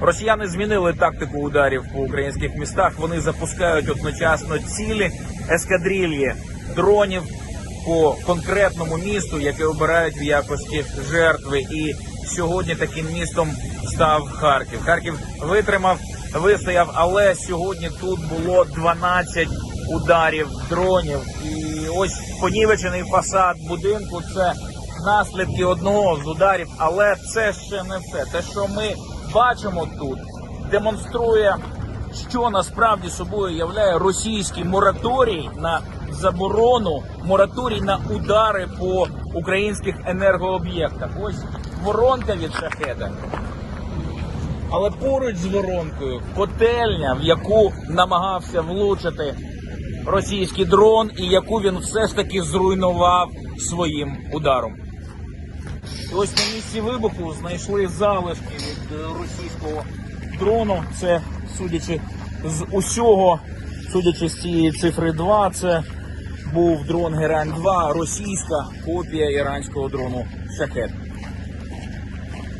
Росіяни змінили тактику ударів по українських містах. Вони запускають одночасно цілі ескадрильї дронів по конкретному місту, яке обирають в якості жертви. І сьогодні таким містом став Харків. Харків витримав, вистояв, але сьогодні тут було 12 ударів дронів. І ось понівечений фасад будинку. Це наслідки одного з ударів, але це ще не все. Те, що ми бачимо тут, демонструє, що насправді собою являє російський мораторій на заборону, мораторій на удари по українських енергооб'єктах. Ось воронка від шахеда. Але поруч з воронкою котельня, в яку намагався влучити російський дрон, і яку він все ж таки зруйнував своїм ударом. Ось на місці вибуху знайшли залишки від е, російського дрону. Це судячи з усього, судячи з цієї цифри 2, це був дрон Герань 2, російська копія іранського дрону Шахет.